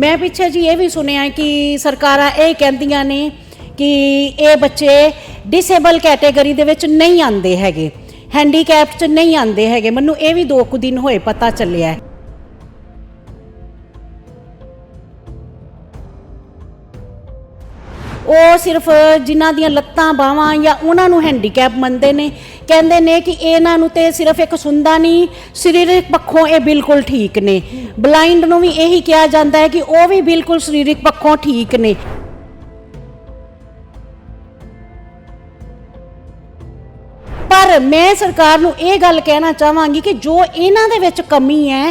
ਮੈਂ ਪਿੱਛੇ ਜੀ ਇਹ ਵੀ ਸੁਣਿਆ ਕਿ ਸਰਕਾਰਾਂ ਇਹ ਕਹਿੰਦੀਆਂ ਨੇ ਕਿ ਇਹ ਬੱਚੇ ਡਿਸੇਬਲ ਕੈਟਾਗਰੀ ਦੇ ਵਿੱਚ ਨਹੀਂ ਆਉਂਦੇ ਹੈਗੇ ਹੈਂਡੀਕੈਪ ਚ ਨਹੀਂ ਆਉਂਦੇ ਹੈਗੇ। ਮੈਨੂੰ ਇਹ ਵੀ ਦੋ ਕੁ ਦਿਨ ਹੋਏ ਪਤਾ ਚੱਲਿਆ। ਉਹ ਸਿਰਫ ਜਿਨ੍ਹਾਂ ਦੀਆਂ ਲੱਤਾਂ, ਬਾਹਾਂ ਜਾਂ ਉਹਨਾਂ ਨੂੰ ਹੈਂਡੀਕੈਪ ਮੰਨਦੇ ਨੇ। ਕਹਿੰਦੇ ਨੇ ਕਿ ਇਹਨਾਂ ਨੂੰ ਤੇ ਸਿਰਫ ਇੱਕ ਸੁੰਦਾ ਨਹੀਂ, ਸਰੀਰਕ ਪੱਖੋਂ ਇਹ ਬਿਲਕੁਲ ਠੀਕ ਨੇ। ਬਲਾਈਂਡ ਨੂੰ ਵੀ ਇਹੀ ਕਿਹਾ ਜਾਂਦਾ ਹੈ ਕਿ ਉਹ ਵੀ ਬਿਲਕੁਲ ਸਰੀਰਕ ਪੱਖੋਂ ਠੀਕ ਨੇ। ਪਰ ਮੈਂ ਸਰਕਾਰ ਨੂੰ ਇਹ ਗੱਲ ਕਹਿਣਾ ਚਾਹਾਂਗੀ ਕਿ ਜੋ ਇਹਨਾਂ ਦੇ ਵਿੱਚ ਕਮੀ ਹੈ,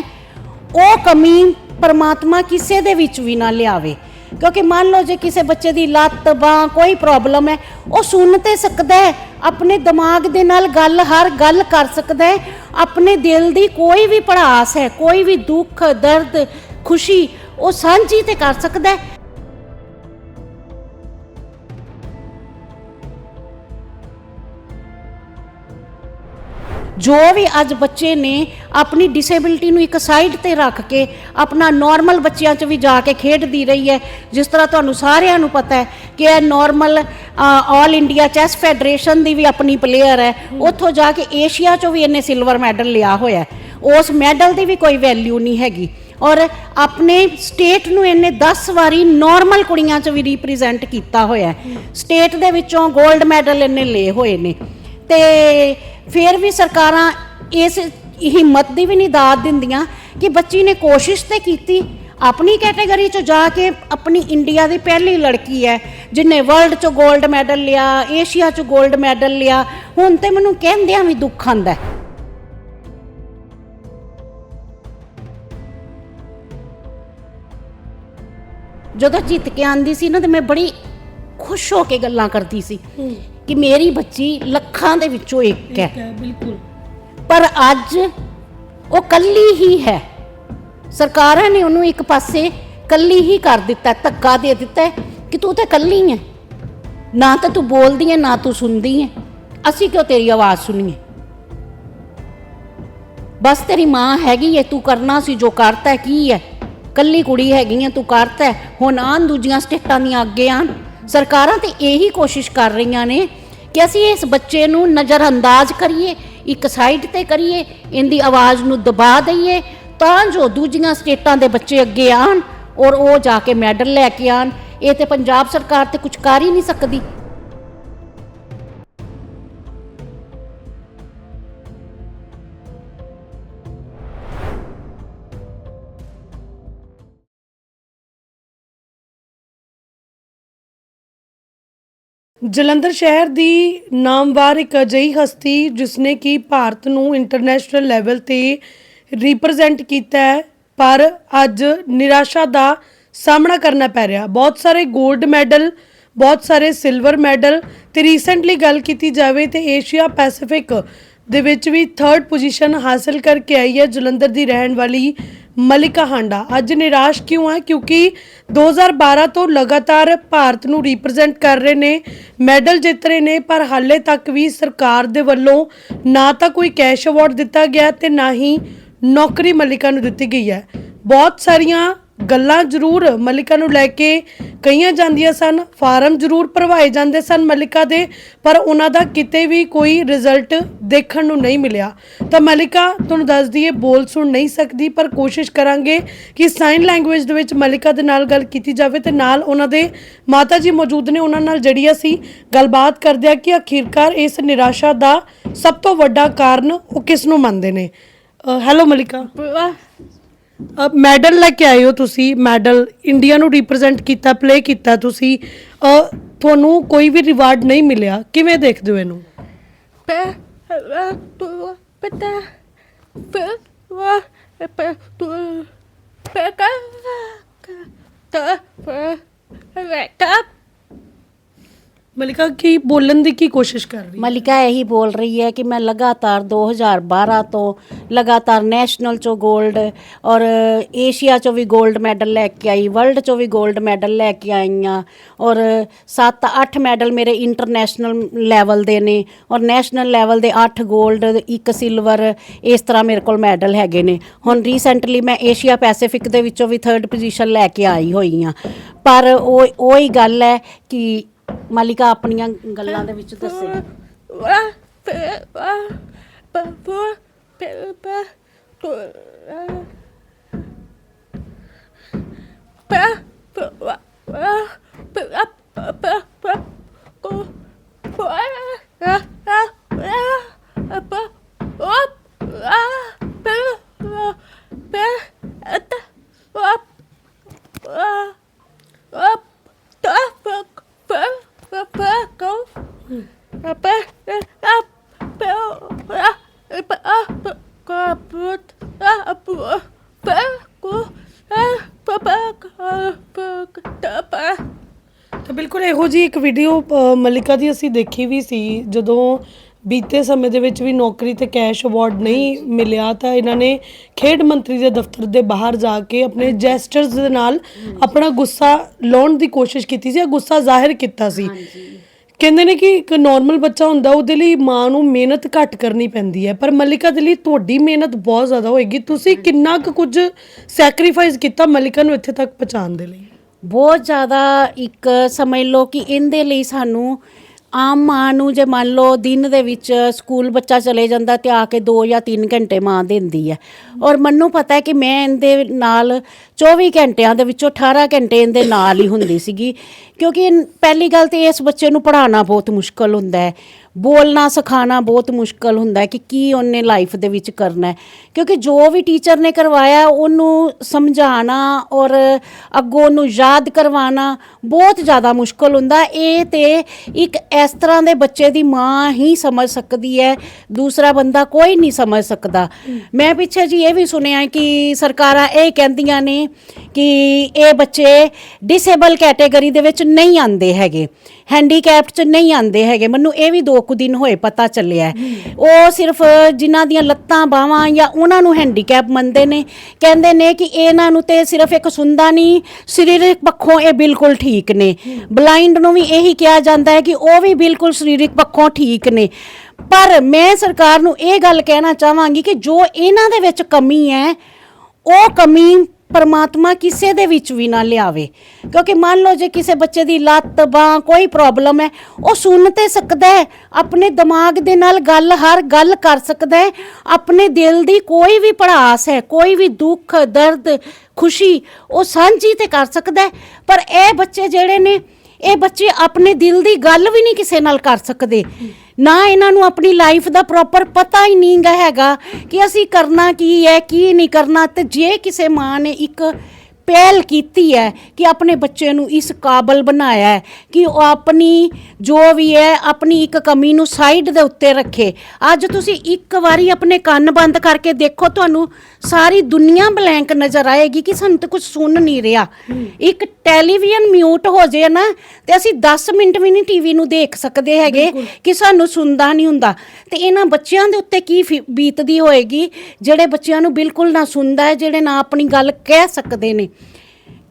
ਉਹ ਕਮੀ ਪਰਮਾਤਮਾ ਕਿਸੇ ਦੇ ਵਿੱਚ ਵੀ ਨਾ ਲਿਆਵੇ। ਕਿਉਂਕਿ ਮੰਨ ਲਓ ਜੇ ਕਿਸੇ ਬੱਚੇ ਦੀ ਲੱਤ, ਬਾਹ ਕੋਈ ਪ੍ਰੋਬਲਮ ਹੈ, ਉਹ ਸੁਣ ਤੇ ਸਕਦਾ ਹੈ, ਆਪਣੇ ਦਿਮਾਗ ਦੇ ਨਾਲ ਗੱਲ, ਹਰ ਗੱਲ ਕਰ ਸਕਦਾ ਹੈ, ਆਪਣੇ ਦਿਲ ਦੀ ਕੋਈ ਵੀ ਪੜਾਸ ਹੈ, ਕੋਈ ਵੀ ਦੁੱਖ, ਦਰਦ, ਖੁਸ਼ੀ, ਉਹ ਸਾਂਝੀ ਤੇ ਕਰ ਸਕਦਾ ਹੈ। ਜੋ ਵੀ ਅੱਜ ਬੱਚੇ ਨੇ ਆਪਣੀ ਡਿਸੇਬਿਲਟੀ ਨੂੰ ਇੱਕ ਸਾਈਡ ਤੇ ਰੱਖ ਕੇ ਆਪਣਾ ਨਾਰਮਲ ਬੱਚਿਆਂ 'ਚ ਵੀ ਜਾ ਕੇ ਖੇਡਦੀ ਰਹੀ ਹੈ ਜਿਸ ਤਰ੍ਹਾਂ ਤੁਹਾਨੂੰ ਸਾਰਿਆਂ ਨੂੰ ਪਤਾ ਹੈ ਕਿ ਇਹ normal all India chess federation ਦੀ ਵੀ ਆਪਣੀ ਪਲੇਅਰ ਹੈ। ਉੱਥੋਂ ਜਾ ਕੇ ਏਸ਼ੀਆ 'ਚੋਂ ਵੀ ਇਹਨੇ ਸਿਲਵਰ ਮੈਡਲ ਲਿਆ ਹੋਇਆ ਉਸ ਮੈਡਲ ਦੀ ਵੀ ਕੋਈ ਵੈਲਿਊ ਨਹੀਂ ਹੈਗੀ। ਔਰ ਆਪਣੇ ਸਟੇਟ ਨੂੰ ਇਹਨੇ 10 ਵਾਰੀ ਨਾਰਮਲ ਕੁੜੀਆਂ 'ਚ ਵੀ ਰਿਪਰੈਜ਼ੈਂਟ ਕੀਤਾ ਹੋਇਆ ਸਟੇਟ ਦੇ ਵਿੱਚੋਂ 골ਡ ਮੈਡਲ ਇਹਨੇ ਲਏ ਹੋਏ ਨੇ। ਤੇ ਫਿਰ ਵੀ ਸਰਕਾਰਾਂ ਇਸ ਹਿੰਮਤ ਦੀ ਵੀ ਨਹੀਂ ਦਾਤ ਦਿੰਦੀਆਂ ਕਿ ਬੱਚੀ ਨੇ ਕੋਸ਼ਿਸ਼ ਤੇ ਕੀਤੀ, ਆਪਣੀ ਕੈਟਾਗਰੀ 'ਚੋਂ ਜਾ ਕੇ ਆਪਣੀ ਇੰਡੀਆ ਦੀ ਪਹਿਲੀ ਲੜਕੀ ਹੈ ਜਿਨੇ ਵਰਲਡ 'ਚੋਂ 골ਡ ਮੈਡਲ ਲਿਆ, ਏਸ਼ੀਆ 'ਚੋਂ 골ਡ ਮੈਡਲ ਲਿਆ, ਹੁਣ ਤੇ ਮੈਨੂੰ ਕਹਿੰਦਿਆਂ ਵੀ ਦੁੱਖ ਆਂਦਾ ਜਦੋਂ ਜਿੱਤ ਕੇ ਆਂਦੀ ਸੀ ਨਾ, ਤੇ ਮੈਂ ਬੜੀ ਖੁਸ਼ ਹੋ ਕੇ ਗੱਲਾਂ ਕਰਦੀ ਸੀ। ਕਿ ਮੇਰੀ ਬੱਚੀ ਲੱਖਾਂ ਦੇ ਵਿੱਚੋਂ ਇੱਕ ਹੈ। ਬਿਲਕੁਲ। ਪਰ ਅੱਜ ਉਹ ਕੱਲੀ ਹੀ ਹੈ। ਸਰਕਾਰਾਂ ਨੇ ਉਹਨੂੰ ਇੱਕ ਪਾਸੇ ਕੱਲੀ ਹੀ ਕਰ ਦਿੱਤਾ ਧੱਕਾ ਦੇ ਦਿੱਤਾ ਕਿ ਤੂੰ ਤੇ ਕੱਲੀ ਹੈ। ਨਾ ਤਾਂ ਤੂੰ ਬੋਲਦੀ ਹੈ ਨਾ ਤੂੰ ਸੁਣਦੀ ਹੈ। ਅਸੀਂ ਕਿਉਂ ਤੇਰੀ ਆਵਾਜ਼ ਸੁਣੀਏ? ਬਸ ਤੇਰੀ ਮਾਂ ਹੈਗੀ ਹੈ ਤੂੰ ਕਰਨਾ ਸੀ ਜੋ ਕਰਤਾ ਕੀ ਹੈ? ਕੱਲੀ ਕੁੜੀ ਹੈਗੀ ਹੈ ਤੂੰ ਕਰਤਾ ਹੁਣ ਆਣ ਦੂਜੀਆਂ ਸਟੇਟਾਂ ਦੀਆਂ ਅੱਗੇ ਆਣ ਸਰਕਾਰਾਂ ਤੇ ਇਹੀ ਕੋਸ਼ਿਸ਼ ਕਰ ਰਹੀਆਂ ਨੇ ਕਿ ਅਸੀਂ ਇਸ ਬੱਚੇ ਨੂੰ ਨਜ਼ਰਅੰਦਾਜ਼ ਕਰੀਏ, ਇੱਕ ਸਾਈਡ ਤੇ ਕਰੀਏ, ਇਹਦੀ ਆਵਾਜ਼ ਨੂੰ ਦਬਾ ਦਈਏ, ਤਾਂ ਜੋ ਦੂਜੀਆਂ ਸਟੇਟਾਂ ਦੇ ਬੱਚੇ ਅੱਗੇ ਆਣ ਔਰ ਉਹ ਜਾ ਕੇ ਮੈਡਲ ਲੈ ਕੇ ਆਣ ਇਹ ਤੇ ਪੰਜਾਬ ਸਰਕਾਰ ਤੇ ਕੁਝ ਕਰ ਹੀ ਨਹੀਂ ਸਕਦੀ। ਜਲੰਧਰ ਸ਼ਹਿਰ ਦੀ ਨਾਮਵਾਰ ਇੱਕ ਅਜਿਹੀ ਹਸਤੀ ਜਿਸਨੇ ਕਿ ਭਾਰਤ ਨੂੰ ਇੰਟਰਨੈਸ਼ਨਲ ਲੈਵਲ ਤੇ ਰਿਪਰੈਜ਼ੈਂਟ ਕੀਤਾ ਹੈ, ਪਰ ਅੱਜ ਨਿਰਾਸ਼ਾ ਦਾ ਸਾਹਮਣਾ ਕਰਨਾ ਪੈ ਰਿਹਾ। ਬਹੁਤ ਸਾਰੇ 골ਡ ਮੈਡਲ ਬਹੁਤ ਸਾਰੇ ਸਿਲਵਰ ਮੈਡਲ ਤੇ ਰੀਸੈਂਟਲੀ ਗੱਲ ਕੀਤੀ ਜਾਵੇ ਤੇ ਏਸ਼ੀਆ ਪੈਸੀਫਿਕ ਦੇ ਵਿੱਚ ਵੀ ਥਰਡ ਪੋਜੀਸ਼ਨ ਹਾਸਲ ਕਰਕੇ ਆਈ ਹੈ, ਜਲੰਧਰ ਦੀ ਰਹਿਣ ਵਾਲੀ ਮਲਿਕਾ ਹਾਂਡਾ। ਅੱਜ ਨਿਰਾਸ਼ ਕਿਉਂ ਹੈ ਕਿਉਂਕਿ 2012 ਤੋਂ ਲਗਾਤਾਰ ਭਾਰਤ ਨੂੰ ਰਿਪਰੈਜ਼ੈਂਟ ਕਰ ਰਹੇ ਨੇ, ਮੈਡਲ ਜਿੱਤ ਰਹੇ ਨੇ, ਪਰ ਹਾਲੇ ਤੱਕ ਵੀ ਸਰਕਾਰ ਦੇ ਵੱਲੋਂ ਨਾ ਤਾਂ ਕੋਈ ਕੈਸ਼ ਅਵਾਰਡ ਦਿੱਤਾ ਗਿਆ ਤੇ ਨਾ ਹੀ ਨੌਕਰੀ ਮਲਿਕਾ ਨੂੰ ਦਿੱਤੀ ਗਈ ਹੈ। ਬਹੁਤ ਸਾਰੀਆਂ ਗੱਲਾਂ ਜ਼ਰੂਰ ਮਲਿਕਾ ਨੂੰ ਲੈ ਕੇ ਕਈਆਂ ਜਾਂਦੀਆਂ ਸਨ, ਫਾਰਮ ਜ਼ਰੂਰ ਭਰਵਾਏ ਜਾਂਦੇ ਸਨ ਮਲਿਕਾ ਦੇ, ਪਰ ਉਹਨਾਂ ਦਾ ਕਿਤੇ ਵੀ ਕੋਈ ਰਿਜ਼ਲਟ ਦੇਖਣ ਨੂੰ ਨਹੀਂ ਮਿਲਿਆ। ਤਾਂ ਮਲਿਕਾ, ਤੁਹਾਨੂੰ ਦੱਸ ਦਈਏ, ਬੋਲ ਸੁਣ ਨਹੀਂ ਸਕਦੀ, ਪਰ ਕੋਸ਼ਿਸ਼ ਕਰਾਂਗੇ ਕਿ ਸਾਈਨ ਲੈਂਗੁਏਜ ਦੇ ਵਿੱਚ ਮਲਿਕਾ ਦੇ ਨਾਲ ਗੱਲ ਕੀਤੀ ਜਾਵੇ ਤੇ ਨਾਲ ਉਹਨਾਂ ਦੇ ਮਾਤਾ ਜੀ ਮੌਜੂਦ ਨੇ ਉਹਨਾਂ ਨਾਲ ਜਿਹੜੀ ਅਸੀਂ ਗੱਲਬਾਤ ਕਰਦੇ ਆ ਕਿ ਅਖੀਰਕਾਰ ਇਸ ਨਿਰਾਸ਼ਾ ਦਾ ਸਭ ਤੋਂ ਵੱਡਾ ਕਾਰਨ ਉਹ ਕਿਸ ਨੂੰ ਮੰਨਦੇ ਨੇ? ਹੈਲੋ ਮਲਿਕਾ। ਮੈਡਲ ਲੈ ਕੇ ਆਏ ਹੋ ਤੁਸੀਂ ਮੈਡਲ ਇੰਡੀਆ ਨੂੰ ਰਿਪਰੈਜ਼ੈਂਟ ਕੀਤਾ ਪਲੇ ਕੀਤਾ ਤੁਸੀਂ ਅ, ਤੁਹਾਨੂੰ ਕੋਈ ਵੀ ਰਿਵਾਰਡ ਨਹੀਂ ਮਿਲਿਆ ਕਿਵੇਂ ਦੇਖਦੇ ਹੋ ਇਹਨੂੰ? ਮਲਿਕਾ, ਕੀ ਬੋਲਣ ਦੀ ਕੀ ਕੋਸ਼ਿਸ਼ ਕਰ ਰਹੀ ਹੈ? ਮਲਿਕਾ ਇਹੀ ਬੋਲ ਰਹੀ ਹੈ ਕਿ ਮੈਂ ਲਗਾਤਾਰ 2012 ਤੋਂ ਲਗਾਤਾਰ ਨੈਸ਼ਨਲ ਚੋਂ 골ਡ ਔਰ ਏਸ਼ੀਆ ਚੋਂ ਵੀ 골ਡ ਮੈਡਲ ਲੈ ਕੇ ਆਈ, ਵਰਲਡ ਚੋਂ ਵੀ 골ਡ ਮੈਡਲ ਲੈ ਕੇ ਆਈ ਆ ਔਰ 7-8 ਮੈਡਲ ਮੇਰੇ ਇੰਟਰਨੈਸ਼ਨਲ ਲੈਵਲ ਦੇ ਨੇ ਔਰ ਨੈਸ਼ਨਲ ਲੈਵਲ ਦੇ 8 골ਡ ਇੱਕ ਸਿਲਵਰ, ਇਸ ਤਰ੍ਹਾਂ ਮੇਰੇ ਕੋਲ ਮੈਡਲ ਹੈਗੇ ਨੇ। ਹੁਣ ਰੀਸੈਂਟਲੀ ਮੈਂ ਏਸ਼ੀਆ ਪੈਸੀਫਿਕ ਦੇ ਵਿੱਚੋਂ ਵੀ 3rd ਪੋਜੀਸ਼ਨ ਲੈ ਕੇ ਆਈ ਹੋਈ ਆ ਪਰ ਉਹ ਉਹ ਹੀ ਗੱਲ ਹੈ ਕਿ ਮਾਲਿਕਾ ਆਪਣੀਆਂ ਗੱਲਾਂ ਦੇ ਵਿੱਚ ਦੱਸੇ ਤਾਂ ਜੀ ਇੱਕ ਵੀਡੀਓ ਮਲਿਕਾ ਦੀ ਅਸੀਂ ਦੇਖੀ ਵੀ ਸੀ। ਜਦੋਂ ਬੀਤੇ ਸਮੇਂ ਦੇ ਵਿੱਚ ਵੀ ਨੌਕਰੀ ਤੇ ਕੈਸ਼ ਅਵਾਰਡ ਨਹੀਂ ਮਿਲਿਆ ਤਾਂ ਇਹਨਾਂ ਨੇ ਖੇਡ ਮੰਤਰੀ ਦੇ ਦਫ਼ਤਰ ਦੇ ਬਾਹਰ ਜਾ ਕੇ ਆਪਣੇ ਜੈਸਚਰਸ ਦੇ ਨਾਲ ਆਪਣਾ ਗੁੱਸਾ ਲਾਉਣ ਦੀ ਕੋਸ਼ਿਸ਼ ਕੀਤੀ ਸੀ ਗੁੱਸਾ ਜ਼ਾਹਿਰ ਕੀਤਾ ਸੀ। ਕਹਿੰਦੇ ਨੇ ਕਿ ਇੱਕ ਨਾਰਮਲ ਬੱਚਾ ਹੁੰਦਾ ਉਹਦੇ ਲਈ ਮਾਂ ਨੂੰ ਮਿਹਨਤ ਘੱਟ ਕਰਨੀ ਪੈਂਦੀ ਹੈ। ਪਰ ਮਲਿਕਾ ਦੇ ਲਈ ਤੁਹਾਡੀ ਮਿਹਨਤ ਬਹੁਤ ਜ਼ਿਆਦਾ ਹੋਏਗੀ। ਤੁਸੀਂ ਕਿੰਨਾ ਕੁ ਕੁਝ ਸੈਕਰੀਫਾਈਸ ਕੀਤਾ ਮਲਿਕਾ ਨੂੰ ਇੱਥੇ ਤੱਕ ਪਹੁੰਚਾਉਣ ਦੇ ਲਈ? ਬਹੁਤ ਜ਼ਿਆਦਾ ਇੱਕ ਸਮਝ ਲਓ ਕਿ ਇਹਦੇ ਲਈ ਸਾਨੂੰ ਆਮ ਮਾਂ ਨੂੰ ਜੇ ਮੰਨ ਲਓ ਦਿਨ ਦੇ ਵਿੱਚ ਸਕੂਲ ਬੱਚਾ ਚਲੇ ਜਾਂਦਾ ਤੇ ਆ ਕੇ 2 ਜਾਂ 3 ਘੰਟੇ ਮਾਂ ਦਿੰਦੀ ਹੈ ਔਰ ਮੈਨੂੰ ਪਤਾ ਹੈ ਕਿ ਮੈਂ ਇਹਦੇ ਨਾਲ 24 ਘੰਟਿਆਂ ਦੇ ਵਿੱਚੋਂ 18 ਘੰਟੇ ਇਹਦੇ ਨਾਲ ਹੀ ਹੁੰਦੀ ਸੀਗੀ। ਕਿਉਂਕਿ ਇਹ- ਪਹਿਲੀ ਗੱਲ ਤੇ ਇਸ ਬੱਚੇ ਨੂੰ ਪੜ੍ਹਾਉਣਾ ਬਹੁਤ ਮੁਸ਼ਕਲ ਹੁੰਦਾ ਹੈ। ਬੋਲਣਾ, ਸਿਖਾਉਣਾ ਬਹੁਤ ਮੁਸ਼ਕਲ ਹੁੰਦਾ ਹੈ ਕਿ ਕੀ ਉਹਨੇ ਲਾਈਫ ਦੇ ਵਿੱਚ ਕਰਨਾ ਹੈ। ਕਿਉਂਕਿ ਜੋ ਵੀ ਟੀਚਰ ਨੇ ਕਰਵਾਇਆ, ਉਹਨੂੰ ਸਮਝਾਉਣਾ ਔਰ ਅੱਗੋਂ ਉਹਨੂੰ ਯਾਦ ਕਰਵਾਉਣਾ ਬਹੁਤ ਜ਼ਿਆਦਾ ਮੁਸ਼ਕਲ ਹੁੰਦਾ ਇਹ ਤੇ ਇੱਕ ਇਸ ਤਰ੍ਹਾਂ ਦੇ ਬੱਚੇ ਦੀ ਮਾਂ ਹੀ ਸਮਝ ਸਕਦੀ ਹੈ, ਦੂਸਰਾ ਬੰਦਾ ਕੋਈ ਨਹੀਂ ਸਮਝ ਸਕਦਾ। ਮੈਂ ਪਿੱਛੇ ਜੀ ਇਹ ਵੀ ਸੁਣਿਆ ਕਿ ਸਰਕਾਰਾਂ ਇਹ ਕਹਿੰਦੀਆਂ ਨੇ ਕਿ ਇਹ ਬੱਚੇ ਡਿਸੇਬਲ ਕੈਟਾਗਰੀ ਦੇ ਵਿੱਚ ਨਹੀਂ ਆਉਂਦੇ ਹੈਗੇ। ਹੈਂਡੀਕੈਪਡ ਚ ਨਹੀਂ ਆਉਂਦੇ ਹੈਗੇ। ਮੈਨੂੰ ਇਹ ਵੀ ਦੋ ਕੁ ਦਿਨ ਹੋਏ ਪਤਾ ਚੱਲਿਆ। ਉਹ ਸਿਰਫ ਜਿਨ੍ਹਾਂ ਦੀਆਂ ਲੱਤਾਂ, ਬਾਹਾਂ ਜਾਂ ਉਹਨਾਂ ਨੂੰ ਹੈਂਡੀਕੈਪ ਮੰਨਦੇ ਨੇ। ਕਹਿੰਦੇ ਨੇ ਕਿ ਇਹਨਾਂ ਨੂੰ ਤੇ ਸਿਰਫ ਇੱਕ ਸੁੰਦਾ ਨਹੀਂ, ਸਰੀਰਕ ਪੱਖੋਂ ਇਹ ਬਿਲਕੁਲ ਠੀਕ ਨੇ। ਬਲਾਈਂਡ ਨੂੰ ਵੀ ਇਹੀ ਕਿਹਾ ਜਾਂਦਾ ਹੈ ਕਿ ਉਹ ਵੀ ਬਿਲਕੁਲ ਸਰੀਰਕ ਪੱਖੋਂ ਠੀਕ ਨੇ। ਪਰ ਮੈਂ ਸਰਕਾਰ ਨੂੰ ਇਹ ਗੱਲ ਕਹਿਣਾ ਚਾਹਾਂਗੀ ਕਿ ਜੋ ਇਹਨਾਂ ਦੇ ਵਿੱਚ ਕਮੀ ਹੈ, ਉਹ ਕਮੀ ਪਰਮਾਤਮਾ ਕਿਸੇ ਦੇ ਵਿੱਚ ਵੀ ਨਾ ਲਿਆਵੇ। ਕਿਉਂਕਿ ਮੰਨ ਲਓ ਜੇ ਕਿਸੇ ਬੱਚੇ ਦੀ ਲੱਤ, ਬਾਹ ਕੋਈ ਪ੍ਰੋਬਲਮ ਹੈ, ਉਹ ਸੁਣ ਤੇ ਸਕਦਾ ਹੈ, ਆਪਣੇ ਦਿਮਾਗ ਦੇ ਨਾਲ ਗੱਲ, ਹਰ ਗੱਲ ਕਰ ਸਕਦਾ ਹੈ, ਆਪਣੇ ਦਿਲ ਦੀ ਕੋਈ ਵੀ ਪੜਾਸ ਹੈ, ਕੋਈ ਵੀ ਦੁੱਖ, ਦਰਦ, ਖੁਸ਼ੀ, ਉਹ ਸਾਂਝੀ ਤੇ ਕਰ ਸਕਦਾ ਹੈ। ਪਰ ਇਹ ਬੱਚੇ ਜਿਹੜੇ ਨੇ, ਇਹ ਬੱਚੇ ਆਪਣੇ ਦਿਲ ਦੀ ਗੱਲ ਵੀ ਨਹੀਂ ਕਿਸੇ ਨਾਲ ਕਰ ਸਕਦੇ। ਨਾ ਇਹਨਾਂ ਨੂੰ ਆਪਣੀ ਲਾਈਫ ਦਾ ਪ੍ਰੋਪਰ ਪਤਾ ਹੀ ਨਹੀਂ ਗਾ ਹੈਗਾ ਕਿ ਅਸੀਂ ਕਰਨਾ ਕੀ ਹੈ ਕੀ ਨਹੀਂ ਕਰਨਾ। ਤੇ ਜੇ ਕਿਸੇ ਮਾਂ ਨੇ ਇੱਕ ਪਹਿਲ ਕੀਤੀ ਹੈ ਕਿ ਆਪਣੇ ਬੱਚੇ ਨੂੰ ਇਸ ਕਾਬਲ ਬਣਾਇਆ ਹੈ ਕਿ ਉਹ ਆਪਣੀ ਜੋ ਵੀ ਹੈ ਆਪਣੀ ਇੱਕ ਕਮੀ ਨੂੰ ਸਾਈਡ ਦੇ ਉੱਤੇ ਰੱਖੇ। ਅੱਜ ਤੁਸੀਂ ਇੱਕ ਵਾਰੀ ਆਪਣੇ ਕੰਨ ਬੰਦ ਕਰਕੇ ਦੇਖੋ ਤੁਹਾਨੂੰ ਸਾਰੀ ਦੁਨੀਆ ਬਲੈਂਕ ਨਜ਼ਰ ਆਏਗੀ ਕਿ ਸਾਨੂੰ ਤੇ ਕੁਝ ਸੁਣ ਨਹੀਂ ਰਿਹਾ। ਇੱਕ ਟੈਲੀਵਿਜ਼ਨ ਮਿਊਟ ਹੋ ਜੇ ਨਾ ਤੇ ਅਸੀਂ 10 ਮਿੰਟ ਵੀ ਨਹੀਂ ਟੀਵੀ ਨੂੰ ਦੇਖ ਸਕਦੇ ਹੈਗੇ ਕਿ ਸਾਨੂੰ ਸੁਣਦਾ ਨਹੀਂ ਹੁੰਦਾ। ਤੇ ਇਹਨਾਂ ਬੱਚਿਆਂ ਦੇ ਉੱਤੇ ਕੀ ਫਿ- ਬੀਤਦੀ ਹੋਏਗੀ ਜਿਹੜੇ ਬੱਚਿਆਂ ਨੂੰ ਬਿਲਕੁਲ ਨਾ ਸੁਣਦਾ ਹੈ ਜਿਹੜੇ ਨਾ ਆਪਣੀ ਗੱਲ ਕਹਿ ਸਕਦੇ ਨੇ।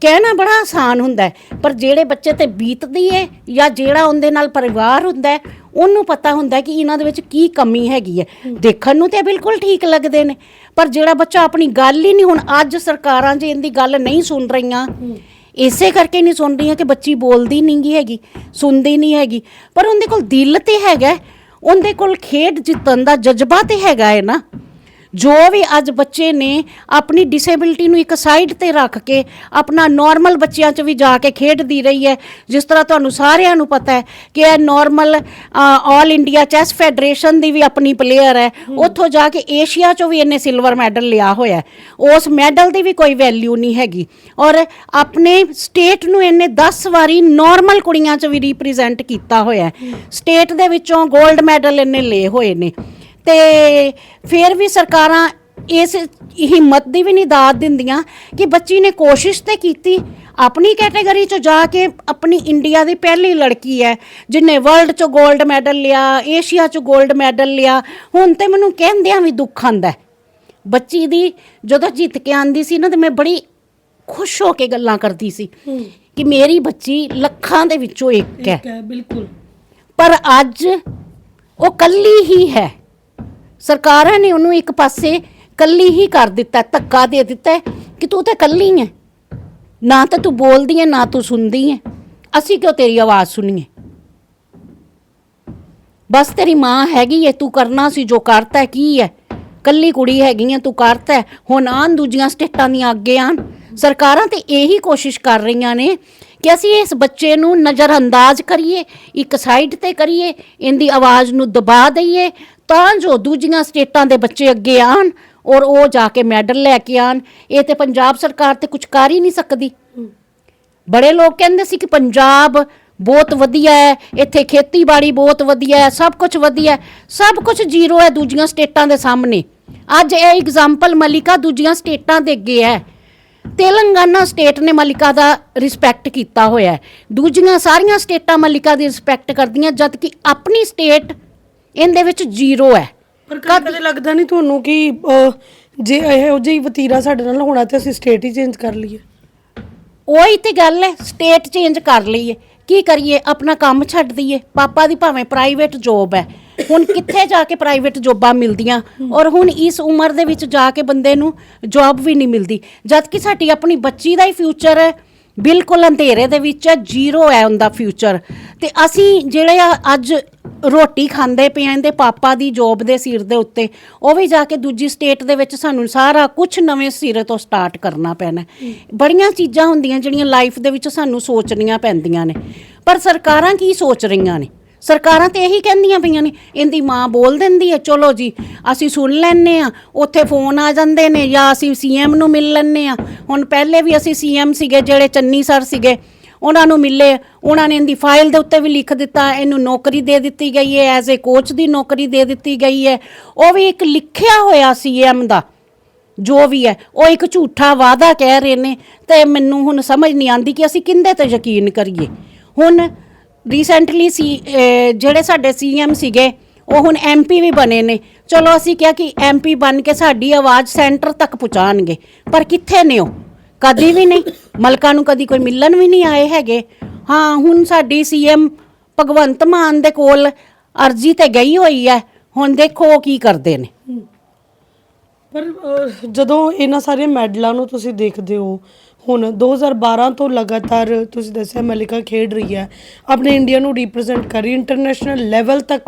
ਕਹਿਣਾ ਬੜਾ ਆਸਾਨ ਹੁੰਦਾ ਹੈ ਪਰ ਜਿਹੜੇ ਬੱਚੇ ਤੇ ਬੀਤਦੀ ਹੈ ਜਾਂ ਜਿਹੜਾ ਉਹਦੇ ਨਾਲ ਪਰਿਵਾਰ ਹੁੰਦਾ ਹੈ ਉਹਨੂੰ ਪਤਾ ਹੁੰਦਾ ਹੈ ਕਿ ਇਹਨਾਂ ਦੇ ਵਿੱਚ ਕੀ ਕਮੀ ਹੈਗੀ ਹੈ। ਦੇਖਣ ਨੂੰ ਤੇ ਬਿਲਕੁਲ ਠੀਕ ਲੱਗਦੇ ਨੇ ਪਰ ਜਿਹੜਾ ਬੱਚਾ ਆਪਣੀ ਗੱਲ ਹੀ ਨਹੀਂ ਹੁਣ ਅੱਜ ਸਰਕਾਰਾਂ ਜੇ ਇਹਦੀ ਗੱਲ ਨਹੀਂ ਸੁਣ ਰਹੀਆਂ ਇਸੇ ਕਰਕੇ ਨਹੀਂ ਸੁਣ ਰਹੀਆਂ ਕਿ ਬੱਚੀ ਬੋਲਦੀ ਨਹੀਂ ਹੈਗੀ, ਸੁਣਦੀ ਨਹੀਂ ਹੈਗੀ। ਪਰ ਉਹਦੇ ਕੋਲ ਦਿਲ ਤੇ ਹੈਗਾ ਉਹਦੇ ਕੋਲ ਖੇਡ ਜਿੱਤਣ ਦਾ ਜਜ਼ਬਾ ਤੇ ਹੈਗਾ ਹੈ ਨਾ। ਜੋ ਵੀ ਅੱਜ ਬੱਚੇ ਨੇ ਆਪਣੀ ਡਿਸੇਬਿਲਟੀ ਨੂੰ ਇੱਕ ਸਾਈਡ ਤੇ ਰੱਖ ਕੇ ਆਪਣਾ ਨਾਰਮਲ ਬੱਚਿਆਂ 'ਚ ਵੀ ਜਾ ਕੇ ਖੇਡਦੀ ਰਹੀ ਹੈ ਜਿਸ ਤਰ੍ਹਾਂ ਤੁਹਾਨੂੰ ਸਾਰਿਆਂ ਨੂੰ ਪਤਾ ਹੈ ਕਿ ਇਹ normal all India chess federation ਦੀ ਵੀ ਆਪਣੀ ਪਲੇਅਰ ਹੈ। ਉੱਥੋਂ ਜਾ ਕੇ ਏਸ਼ੀਆ 'ਚੋਂ ਵੀ ਇਹਨੇ ਸਿਲਵਰ ਮੈਡਲ ਲਿਆ ਹੋਇਆ। ਉਸ ਮੈਡਲ ਦੀ ਵੀ ਕੋਈ ਵੈਲਿਊ ਨਹੀਂ ਹੈਗੀ। ਔਰ ਆਪਣੇ ਸਟੇਟ ਨੂੰ ਇਹਨੇ 10 ਵਾਰੀ ਨਾਰਮਲ ਕੁੜੀਆਂ 'ਚ ਵੀ ਰਿਪਰੈਜ਼ੈਂਟ ਕੀਤਾ ਹੋਇਆ ਸਟੇਟ ਦੇ ਵਿੱਚੋਂ 골ਡ ਮੈਡਲ ਇਹਨੇ ਲਏ ਹੋਏ ਨੇ। ਤੇ ਫਿਰ ਵੀ ਸਰਕਾਰਾਂ ਇਸ ਹਿੰਮਤ ਦੀ ਵੀ ਨਹੀਂ ਦਾਤ ਦਿੰਦੀਆਂ ਕਿ ਬੱਚੀ ਨੇ ਕੋਸ਼ਿਸ਼ ਤੇ ਕੀਤੀ ਆਪਣੀ ਕੈਟਾਗਰੀ ਚ ਜਾ ਕੇ ਆਪਣੀ ਇੰਡੀਆ ਦੀ ਪਹਿਲੀ ਲੜਕੀ ਹੈ ਜਿਨੇ ਵਰਲਡ ਚ 골ਡ ਮੈਡਲ ਲਿਆ ਏਸ਼ੀਆ ਚ 골ਡ ਮੈਡਲ ਲਿਆ ਹੁਣ ਤੇ ਮੈਨੂੰ ਕਹਿੰਦਿਆਂ ਵੀ ਦੁੱਖ ਆਂਦਾ ਬੱਚੀ ਦੀ ਜਦੋਂ ਜਿੱਤ ਕੇ ਆਂਦੀ ਸੀ ਨਾ ਤੇ ਮੈਂ ਬੜੀ ਖੁਸ਼ ਹੋ ਕੇ ਗੱਲਾਂ ਕਰਦੀ ਸੀ ਕਿ ਮੇਰੀ ਬੱਚੀ ਲੱਖਾਂ ਦੇ ਵਿੱਚੋਂ ਇੱਕ ਹੈ। ਹੈ ਬਿਲਕੁਲ। ਪਰ ਅੱਜ ਉਹ ਕੱਲੀ ਹੀ ਹੈ। ਸਰਕਾਰਾਂ ਨੇ ਉਹਨੂੰ ਇੱਕ ਪਾਸੇ ਕੱਲੀ ਹੀ ਕਰ ਦਿੱਤਾ ਧੱਕਾ ਦੇ ਦਿੱਤਾ ਕਿ ਤੂੰ ਤਾਂ ਕੱਲੀ ਹੈ। ਨਾ ਤਾਂ ਤੂੰ ਬੋਲਦੀ ਹੈ ਨਾ ਤੂੰ ਸੁਣਦੀ ਹੈ। ਅਸੀਂ ਕਿਉਂ ਤੇਰੀ ਆਵਾਜ਼ ਸੁਣੀਏ? ਬਸ ਤੇਰੀ ਮਾਂ ਹੈਗੀ ਹੈ ਤੂੰ ਕਰਨਾ ਸੀ ਜੋ ਕਰਤਾ ਹੈ, ਕੀ ਹੈ? ਕੱਲੀ ਕੁੜੀ ਹੈਗੀ ਹੈ ਤੂੰ ਕਰਤਾ ਹੁਣ ਆਣ ਦੂਜੀਆਂ ਸਟੇਟਾਂ ਦੀਆਂ ਅੱਗੇ ਆਣ ਸਰਕਾਰਾਂ ਤੇ ਇਹੀ ਕੋਸ਼ਿਸ਼ ਕਰ ਰਹੀਆਂ ਨੇ ਕਿ ਅਸੀਂ ਇਸ ਬੱਚੇ ਨੂੰ ਨਜ਼ਰਅੰਦਾਜ਼ ਕਰੀਏ, ਇੱਕ ਸਾਈਡ ਤੇ ਕਰੀਏ, ਇਹਦੀ ਆਵਾਜ਼ ਨੂੰ ਦਬਾ ਦਈਏ, ਤਾਂ ਜੋ ਦੂਜੀਆਂ ਸਟੇਟਾਂ ਦੇ ਬੱਚੇ ਅੱਗੇ ਆਣ ਔਰ ਉਹ ਜਾ ਕੇ ਮੈਡਲ ਲੈ ਕੇ ਆਣ ਇਹ ਤੇ ਪੰਜਾਬ ਸਰਕਾਰ ਤੇ ਕੁਝ ਕਰ ਹੀ ਨਹੀਂ ਸਕਦੀ। ਬੜੇ ਲੋਕ ਕਹਿੰਦੇ ਸੀ ਕਿ ਪੰਜਾਬ ਬਹੁਤ ਵਧੀਆ ਹੈ, ਇੱਥੇ ਖੇਤੀਬਾੜੀ ਬਹੁਤ ਵਧੀਆ ਹੈ, ਸਭ ਕੁਝ ਵਧੀਆ ਹੈ, ਸਭ ਕੁਝ ਜ਼ੀਰੋ ਹੈ ਦੂਜੀਆਂ ਸਟੇਟਾਂ ਦੇ ਸਾਹਮਣੇ। ਅੱਜ ਇਹ ਐਗਜ਼ਾਮਪਲ ਮਲਿਕਾ ਦੂਜੀਆਂ ਸਟੇਟਾਂ ਦੇ ਅੱਗੇ ਹੈ। ਤੇਲੰਗਾਨਾ ਸਟੇਟ ਨੇ ਮਲਿਕਾ ਦਾ ਰਿਸਪੈਕਟ ਕੀਤਾ ਹੋਇਆ ਹੈ। ਦੂਜੀਆਂ ਸਾਰੀਆਂ ਸਟੇਟਾਂ ਮਲਿਕਾ ਦੀ ਰਿਸਪੈਕਟ ਕਰਦੀਆਂ ਜਦ ਕਿ ਆਪਣੀ ਸਟੇਟ ਇਹਦੇ ਵਿੱਚ ਜ਼ੀਰੋ ਹੈ। ਪਰ ਕਦੇ ਲੱਗਦਾ ਨਹੀਂ ਤੁਹਾਨੂੰ ਕਿ ਜੇ ਇਹੋ ਜਿਹੀ ਵਤੀਰਾ ਸਾਡੇ ਨਾਲ ਹੋਣਾ ਤੇ ਅਸੀਂ ਸਟੇਟ ਹੀ ਚੇਂਜ ਕਰ ਲਈਏ। ਉਹੀ ਤੇ ਗੱਲ ਹੈ ਸਟੇਟ ਚੇਂਜ ਕਰ ਲਈਏ। ਕੀ ਕਰੀਏ ਆਪਣਾ ਕੰਮ ਛੱਡ ਦਈਏ। ਪਾਪਾ ਦੀ ਭਾਵੇਂ ਪ੍ਰਾਈਵੇਟ ਜੋਬ ਹੈ। ਹੁਣ ਕਿੱਥੇ ਜਾ ਕੇ ਪ੍ਰਾਈਵੇਟ ਜੋਬਾਂ ਮਿਲਦੀਆਂ? ਔਰ ਹੁਣ ਇਸ ਉਮਰ ਦੇ ਵਿੱਚ ਜਾ ਕੇ ਬੰਦੇ ਨੂੰ ਜੌਬ ਵੀ ਨਹੀਂ ਮਿਲਦੀ। ਜਦ ਕਿ ਸਾਡੀ ਆਪਣੀ ਬੱਚੀ ਦਾ ਹੀ ਫਿਊਚਰ ਹੈ, ਬਿਲਕੁਲ ਅੰਧੇਰੇ ਦੇ ਵਿੱਚ ਹੈ, ਜ਼ੀਰੋ ਹੈ ਉਹਦਾ ਫਿਊਚਰ ਤੇ ਅਸੀਂ ਜਿਹੜੇ ਆ ਅੱਜ ਰੋਟੀ ਖਾਂਦੇ ਪਏ ਆਂ ਇਹਦੇ ਪਾਪਾ ਦੀ ਜੋਬ ਦੇ ਸਿਰ ਦੇ ਉੱਤੇ, ਉਹ ਵੀ ਜਾ ਕੇ ਦੂਜੀ ਸਟੇਟ ਦੇ ਵਿੱਚ ਸਾਨੂੰ ਸਾਰਾ ਕੁਝ ਨਵੇਂ ਸਿਰੇ ਤੋਂ ਸਟਾਰਟ ਕਰਨਾ ਪੈਣਾ ਹੈ। ਬੜੀਆਂ ਚੀਜ਼ਾਂ ਹੁੰਦੀਆਂ ਜਿਹੜੀਆਂ ਲਾਈਫ ਦੇ ਵਿੱਚ ਸਾਨੂੰ ਸੋਚਣੀਆਂ ਪੈਂਦੀਆਂ ਨੇ। ਪਰ ਸਰਕਾਰਾਂ ਕੀ ਸੋਚ ਰਹੀਆਂ ਨੇ? ਸਰਕਾਰਾਂ ਤੇ ਇਹੀ ਕਹਿੰਦੀਆਂ ਪਈਆਂ ਨੇ, ਇਹਦੀ ਮਾਂ ਬੋਲ ਦਿੰਦੀ ਹੈ, ਚਲੋ ਜੀ, ਅਸੀਂ ਸੁਣ ਲੈਨੇ ਆ ਉੱਥੇ ਫੋਨ ਆ ਜਾਂਦੇ ਨੇ ਜਾਂ ਅਸੀਂ ਸੀਐਮ ਨੂੰ ਮਿਲ ਲੈਨੇ ਆ ਹੁਣ ਪਹਿਲੇ ਵੀ ਅਸੀਂ ਸੀਐਮ ਸੀਗੇ, ਜਿਹੜੇ ਚੰਨੀ ਸਰ ਸੀਗੇ, ਉਹਨਾਂ ਨੂੰ ਮਿਲੇ, ਉਹਨਾਂ ਨੇ ਇਹਦੀ ਫਾਈਲ ਦੇ ਉੱਤੇ ਵੀ ਲਿਖ ਦਿੱਤਾ, ਇਹਨੂੰ ਨੌਕਰੀ ਦੇ ਦਿੱਤੀ ਗਈ ਹੈ ਐਜ਼ ਅ ਕੋਚ ਦੀ ਨੌਕਰੀ ਦੇ ਦਿੱਤੀ ਗਈ ਹੈ। ਉਹ ਵੀ ਇੱਕ ਲਿਖਿਆ ਹੋਇਆ ਸੀਐਮ ਦਾ, ਜੋ ਵੀ ਹੈ, ਉਹ ਇੱਕ ਝੂਠਾ ਵਾਅਦਾ ਕਹਿ ਰਹੇ ਨੇ, ਤੇ ਮੈਨੂੰ ਹੁਣ ਸਮਝ ਨਹੀਂ ਆਂਦੀ ਕਿ ਅਸੀਂ ਕਿੰਦੇ ਤੇ ਯਕੀਨ ਕਰੀਏ। ਹੁਣ ਰੀਸੈਂਟਲੀ ਸੀ ਅਹ ਜਿਹੜੇ ਸਾਡੇ ਸੀਐਮ ਸੀਗੇ ਉਹ ਹੁਣ ਐਮਪੀ ਵੀ ਬਣੇ ਨੇ। ਚਲੋ ਅਸੀਂ ਕਿਹਾ ਕਿ ਐਮਪੀ ਬਣ ਕੇ ਸਾਡੀ ਆਵਾਜ਼ ਸੈਂਟਰ ਤੱਕ ਪਹੁੰਚਾਣਗੇ ਪਰ ਕਿੱਥੇ ਨੇ ਉਹ? ਕਦੀ ਵੀ ਨਹੀਂ। ਮਲਕਾਂ ਨੂੰ ਕਦੀ ਕੋਈ ਮਿਲਣ ਵੀ ਨਹੀਂ ਆਏ ਹੈਗੇ। ਹਾਂ ਹੁਣ ਸਾਡੀ ਸੀਐਮ ਭਗਵੰਤ ਮਾਨ ਦੇ ਕੋਲ ਅਰਜੀ ਤੇ ਗਈ ਹੋਈ ਹੈ। ਹੁਣ ਦੇਖੋ ਉਹ ਕੀ ਕਰਦੇ ਨੇ। ਪਰ ਅਹ, ਜਦੋਂ ਇਹਨਾਂ ਸਾਰੇ ਮੈਡਲਾਂ ਨੂੰ ਤੁਸੀਂ ਦੇਖਦੇ ਹੋ ਹੁਣ 2012 ਤੋਂ ਲਗਾਤਾਰ ਤੁਸੀਂ ਦੱਸਿਆ ਮਲਿਕਾ ਖੇਡ ਰਹੀ ਹੈ। ਆਪਣੇ ਇੰਡੀਆ ਨੂੰ ਰਿਪਰੈਜ਼ੈਂਟ ਕਰ ਰਹੀ ਇੰਟਰਨੈਸ਼ਨਲ ਲੈਵਲ ਤੱਕ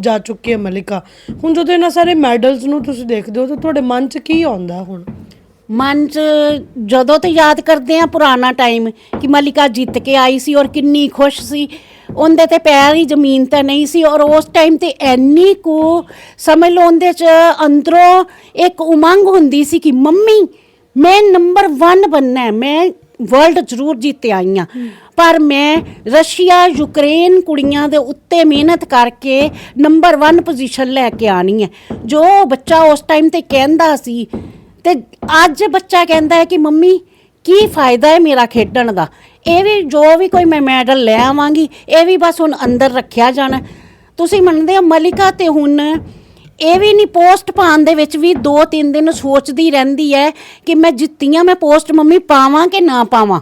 ਜਾ ਚੁੱਕੀ ਹੈ ਮਲਿਕਾ। ਹੁਣ ਜਦੋਂ ਇਹਨਾਂ ਸਾਰੇ ਮੈਡਲਸ ਨੂੰ ਤੁਸੀਂ ਦੇਖਦੇ ਹੋ ਤਾਂ ਤੁਹਾਡੇ ਮਨ 'ਚ ਕੀ ਆਉਂਦਾ ਹੁਣ? ਮਨ 'ਚ ਜਦੋਂ ਤੇ ਯਾਦ ਕਰਦੇ ਆ ਪੁਰਾਣਾ ਟਾਈਮ ਕਿ ਮਲਿਕਾ ਜਿੱਤ ਕੇ ਆਈ ਸੀ ਔਰ ਕਿੰਨੀ ਖੁਸ਼ ਸੀ। ਉਹਦੇ ਤੇ ਪੈਰ ਹੀ ਜ਼ਮੀਨ ਤੇ ਨਹੀਂ ਸੀ ਔਰ ਉਸ ਟਾਈਮ ਤੇ ਐਨੀ ਕੁ ਸਮਝ ਲਓ ਉਹਦੇ 'ਚ ਅੰਦਰੋਂ ਇੱਕ ਉਮੰਗ ਹੁੰਦੀ ਸੀ ਕਿ ਮੰਮੀ ਮੈਂ ਨੰਬਰ 1 ਬੰਨਾ ਹੈ, ਮੈਂ ਵਰਲਡ ਜ਼ਰੂਰ ਜਿੱਤ ਆਈ ਹਾਂ। ਪਰ ਮੈਂ ਰਸ਼ੀਆ, ਯੂਕਰੇਨ ਕੁੜੀਆਂ ਦੇ ਉੱਤੇ ਮਿਹਨਤ ਕਰਕੇ ਨੰਬਰ 1 ਪੋਜੀਸ਼ਨ ਲੈ ਕੇ ਆਣੀ ਹੈ। ਜੋ ਬੱਚਾ ਉਸ ਟਾਈਮ ਤੇ ਕਹਿੰਦਾ ਸੀ, ਤੇ ਅੱਜ ਬੱਚਾ ਕਹਿੰਦਾ ਹੈ ਕਿ ਮੰਮੀ, ਕੀ ਫਾਇਦਾ ਹੈ ਮੇਰਾ ਖੇਡਣ ਦਾ? ਇਹ ਵੀ ਜੋ ਵੀ ਕੋਈ ਮੈਂ ਮੈਡਲ ਲੈ ਆਵਾਂਗੀ, ਇਹ ਵੀ ਬਸ ਹੁਣ ਅੰਦਰ ਰੱਖਿਆ ਜਾਣਾ। ਤੁਸੀਂ ਮੰਨਦੇ ਹੋ, ਮਲਿਕਾ ਤੇ ਹੁਣ ਇਹ ਵੀ ਨਹੀਂ ਪੋਸਟ ਪਾਉਣ ਦੇ ਵਿੱਚ ਵੀ 2-3 ਦਿਨ ਸੋਚਦੀ ਰਹਿੰਦੀ ਹੈ ਕਿ ਮੈਂ ਜਿੱਤੀਆਂ ਮੈਂ ਪੋਸਟ ਮੰਮੀ ਪਾਵਾਂ ਕਿ ਨਾ ਪਾਵਾਂ?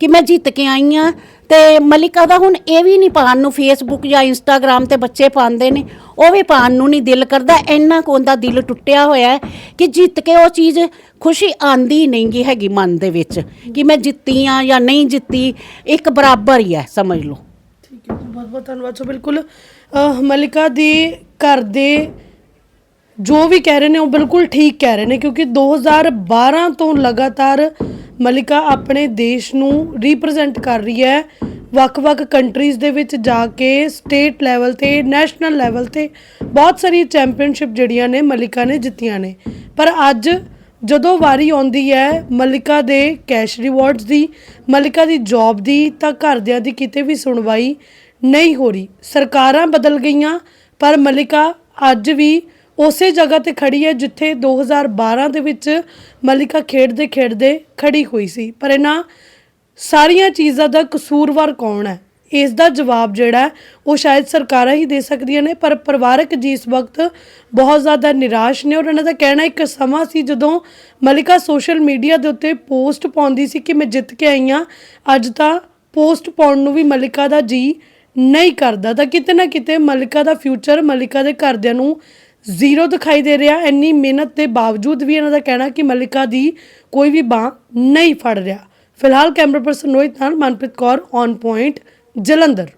ਕਿ ਮੈਂ ਜਿੱਤ ਕੇ ਆਈ ਆ? ਤੇ ਮਲਿਕਾ ਦਾ ਹੁਣ ਇਹ ਵੀ ਨਹੀਂ ਪਾਉਣ ਨੂੰ ਫੇਸਬੁੱਕ ਜਾਂ ਇੰਸਟਾਗ੍ਰam ਤੇ ਬੱਚੇ ਪਾਉਂਦੇ ਨੇ ਉਹ ਵੀ ਪਾਉਣ ਨੂੰ ਨਹੀਂ ਦਿਲ ਕਰਦਾ। ਇੰਨਾ ਕੁ ਉਹਦਾ ਦਿਲ ਟੁੱਟਿਆ ਹੋਇਆ ਹੈ ਕਿ ਜਿੱਤ ਕੇ ਉਹ ਚੀਜ਼ ਖੁਸ਼ੀ ਆਂਦੀ ਨਹੀਂ ਹੈਗੀ ਮਨ ਦੇ ਵਿੱਚ ਕਿ ਮੈਂ ਜਿੱਤੀ ਆ ਜਾਂ ਨਹੀਂ ਜਿੱਤੀ ਇੱਕ ਬਰਾਬਰ ਹੀ ਹੈ ਸਮਝ ਲਓ। ਠੀਕ ਹੈ ਬਹੁਤ ਬਹੁਤ ਧੰਨਵਾਦ। ਸੋ ਬਿਲਕੁਲ ਅਹ, ਮਲਿਕਾ ਦੀ ਘਰ ਦੇ ਜੋ ਵੀ ਕਹਿ ਰਹੇ ਨੇ ਉਹ ਬਿਲਕੁਲ ਠੀਕ ਕਹਿ ਰਹੇ ਨੇ, ਕਿਉਂਕਿ 2012 ਤੋਂ ਲਗਾਤਾਰ ਮਲਿਕਾ ਆਪਣੇ ਦੇਸ਼ ਨੂੰ ਰਿਪਰੈਜ਼ੈਂਟ ਕਰ ਰਹੀ ਹੈ। ਵੱਖ-ਵੱਖ ਕੰਟਰੀਜ਼ ਦੇ ਵਿੱਚ ਜਾ ਕੇ ਸਟੇਟ ਲੈਵਲ ਤੇ ਨੈਸ਼ਨਲ ਲੈਵਲ ਤੇ ਬਹੁਤ ਸਾਰੀ ਚੈਂਪੀਅਨਸ਼ਿਪ ਜਿਹੜੀਆਂ ਨੇ ਮਲਿਕਾ ਨੇ ਜਿੱਤੀਆਂ ਨੇ। ਪਰ ਅੱਜ ਜਦੋਂ ਵਾਰੀ ਆਉਂਦੀ ਹੈ ਮਲਿਕਾ ਦੇ ਕੈਸ਼ ਰਿਵਾਰਡਸ ਦੀ, ਮਲਿਕਾ ਦੀ ਜੌਬ ਦੀ, ਤਾਂ ਘਰਦਿਆਂ ਦੀ ਕਿਤੇ ਵੀ ਸੁਣਵਾਈ ਨਹੀਂ ਹੋ ਰਹੀ। ਸਰਕਾਰਾਂ ਬਦਲ ਗਈਆਂ ਪਰ ਮਲਿਕਾ ਅੱਜ ਵੀ ਉਸੇ ਜਗ੍ਹਾ ਤੇ ਖੜੀ ਹੈ ਜਿੱਥੇ 2012 ਦੇ ਵਿੱਚ ਮਲਿਕਾ ਖੇਡਦੇ ਖੇਡਦੇ ਖੜੀ ਹੋਈ ਸੀ। ਪਰ ਇਹਨਾਂ ਸਾਰੀਆਂ ਚੀਜ਼ਾਂ ਦਾ ਕਸੂਰਵਾਰ ਕੌਣ ਹੈ? ਇਸ ਦਾ ਜਵਾਬ ਜਿਹੜਾ ਉਹ ਸ਼ਾਇਦ ਸਰਕਾਰਾਂ ਹੀ ਦੇ ਸਕਦੀਆਂ ਨੇ, ਪਰ ਪਰਿਵਾਰਕ ਜੀ ਇਸ ਵਕਤ ਬਹੁਤ ਜ਼ਿਆਦਾ ਨਿਰਾਸ਼ ਨੇ ਔਰ ਉਹਨਾਂ ਦਾ ਕਹਿਣਾ ਇੱਕ ਸਮਾਂ ਸੀ ਜਦੋਂ ਮਲਿਕਾ ਸੋਸ਼ਲ ਮੀਡੀਆ ਦੇ ਉੱਤੇ ਪੋਸਟ ਪਾਉਂਦੀ ਸੀ ਕਿ ਮੈਂ ਜਿੱਤ ਕੇ ਆਈ ਹਾਂ। ਅੱਜ ਤਾਂ ਪੋਸਟ ਪਾਉਣ ਨੂੰ ਵੀ ਮਲਿਕਾ ਦਾ ਜੀ ਨਹੀਂ ਕਰਦਾ। ਤਾਂ ਕਿਤੇ ਨਾ ਕਿਤੇ ਮਲਿਕਾ ਦਾ ਫਿਊਚਰ ਮਲਿਕਾ ਦੇ ਘਰਦਿਆਂ ਨੂੰ ਜ਼ੀਰੋ ਦਿਖਾਈ ਦੇ ਰਿਹਾ। ਇੰਨੀ ਮਿਹਨਤ ਦੇ ਬਾਵਜੂਦ ਵੀ ਇਹਨਾਂ ਦਾ ਕਹਿਣਾ ਕਿ ਮਲਿਕਾ ਦੀ ਕੋਈ ਵੀ ਬਾਹ ਨਹੀਂ ਫੜ ਰਿਹਾ। ਫਿਲਹਾਲ ਕੈਮਰਾ ਪਰਸਨ ਰੋਹਿਤ ਨਾਲ ਮਨਪ੍ਰੀਤ ਕੌਰ ਔਨ ਪੁਆਇੰਟ ਜਲੰਧਰ।